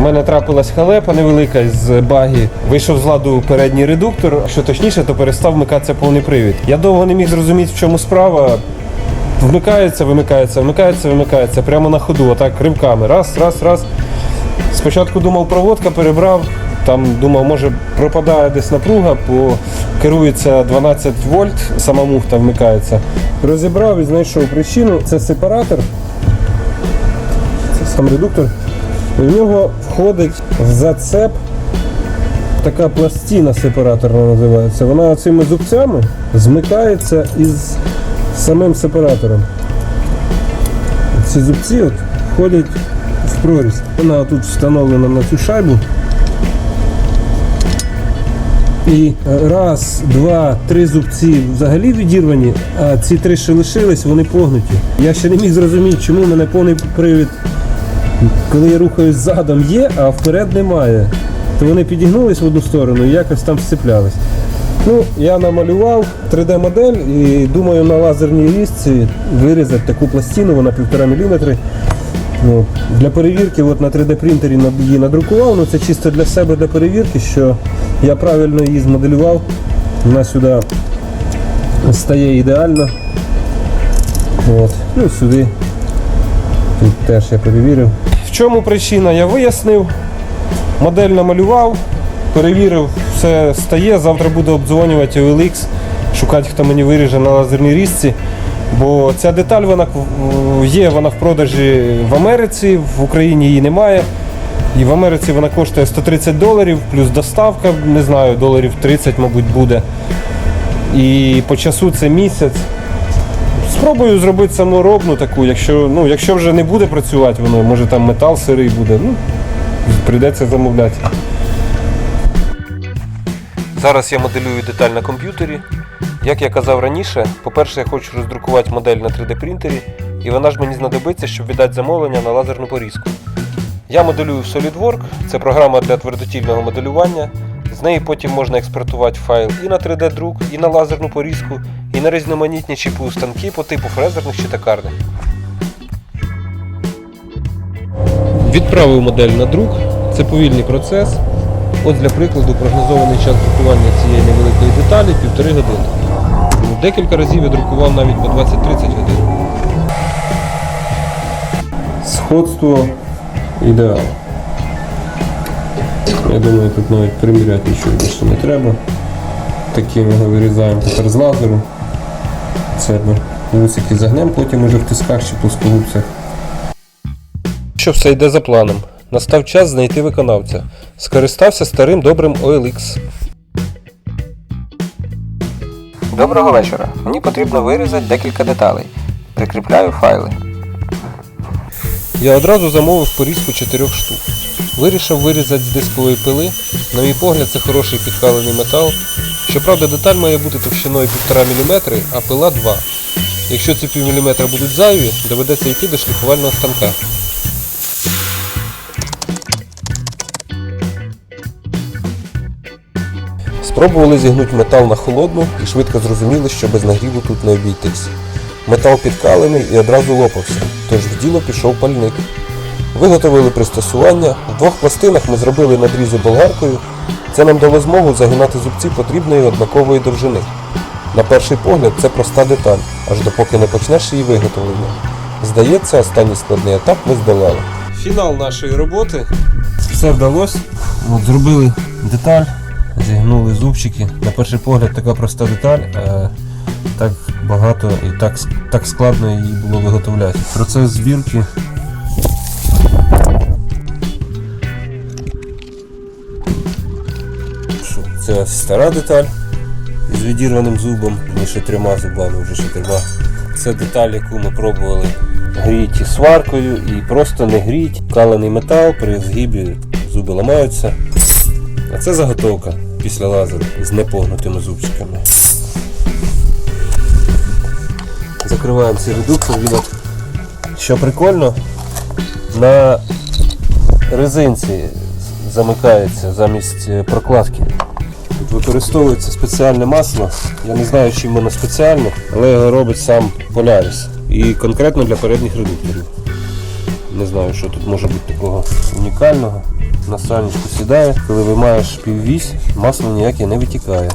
У мене трапилась халепа невелика з багі. Вийшов з ладу передній редуктор. Що точніше, то перестав вмикатися повний привід. Я довго не міг зрозуміти, в чому справа. Вмикається, вимикається, вмикається, вимикається. Прямо на ходу, отак ривками. Раз, раз, раз. Спочатку думав, проводка перебрав. Там думав, може пропадає десь напруга, бо керується 12 вольт, сама муфта вмикається. Розібрав і знайшов причину. Це сепаратор. Це сам редуктор. В нього входить в зацеп така пластина сепараторна називається. Вона цими зубцями змикається із самим сепаратором. Ці зубці от входять в прорізь. Вона тут встановлена на цю шайбу. І е, раз, два, три зубці взагалі відірвані, а ці три, що лишились, вони погнуті. Я ще не міг зрозуміти, чому в мене повний привід, коли я рухаюсь задом, є, а вперед немає. То вони підігнулись в одну сторону і якось там сцеплялись. Ну, я намалював 3D-модель і думаю на лазерній різці вирізати таку пластину, вона 1,5 мм. Ну, для перевірки от на 3D принтері її надрукував, ну це чисто для себе для перевірки, що я правильно її змоделював. Вона сюди стає ідеально. От. Ну і сюди. Тут теж я перевірив. В чому причина? Я вияснив, модель намалював, перевірив, все стає. Завтра буду обдзвонювати OLX, шукати, хто мені виріже на лазерній різці. Бо ця деталь вона є, вона в продажі в Америці, в Україні її немає. І в Америці вона коштує 130 доларів, плюс доставка, не знаю, доларів 30, мабуть, буде. І по часу це місяць. Спробую зробити саморобну таку, якщо, ну, якщо вже не буде працювати воно, може там метал сирий буде, ну, прийдеться замовляти. Зараз я моделюю деталь на комп'ютері. Як я казав раніше, по-перше, я хочу роздрукувати модель на 3D принтері, і вона ж мені знадобиться, щоб віддати замовлення на лазерну порізку. Я моделюю в SolidWorks, це програма для твердотільного моделювання. З неї потім можна експортувати файл і на 3D-друк, і на лазерну порізку, і на різноманітні чіпу станки по типу фрезерних чи токарних. Відправив модель на друк. Це повільний процес. Ось для прикладу прогнозований час друкування цієї невеликої деталі півтори години. Декілька разів я друкував навіть по 20-30 годин. Сходство ідеал. Я думаю, тут навіть приміряти нічого більше не треба. Такі ми його вирізаємо тепер з лазеру. Це ми вусики загнемо, потім уже в тисках чи плоскогубцях. Що все йде за планом. Настав час знайти виконавця. Скористався старим добрим OLX. Доброго вечора. Мені потрібно вирізати декілька деталей. Прикріпляю файли. Я одразу замовив порізку чотирьох штук. Вирішив вирізати з дискової пили. На мій погляд, це хороший підкалений метал. Щоправда, деталь має бути товщиною 1,5 мм, а пила 2. Якщо ці пів міліметра будуть зайві, доведеться йти до шліфувального станка. Спробували зігнути метал на холодну і швидко зрозуміли, що без нагріву тут не обійтись. Метал підкалений і одразу лопався, тож в діло пішов пальник. Виготовили пристосування. В двох пластинах ми зробили надрізи болгаркою. Це нам дало змогу загинати зубці потрібної однакової довжини. На перший погляд це проста деталь, аж допоки не почнеш її виготовлення. Здається, останній складний етап ми здолали. Фінал нашої роботи. Все вдалося. От, зробили деталь, зігнули зубчики. На перший погляд така проста деталь, а так багато і так, так складно її було виготовляти. Процес збірки Це стара деталь з відірваним зубом, ніж трьома зубами, вже чотирма. Це деталь, яку ми пробували гріти сваркою і просто не гріть. Калений метал при згибі зуби ламаються. А це заготовка після лазеру з непогнутими зубчиками. Закриваємо цей редуктор. Що прикольно, на резинці замикається замість е, прокладки. Використовується спеціальне масло. Я не знаю, чим воно спеціальне, але його робить сам Polaris. І конкретно для передніх редукторів. Не знаю, що тут може бути такого унікального. на сальничку сідає. Коли вимаєш піввісь, масло ніяке не витікає.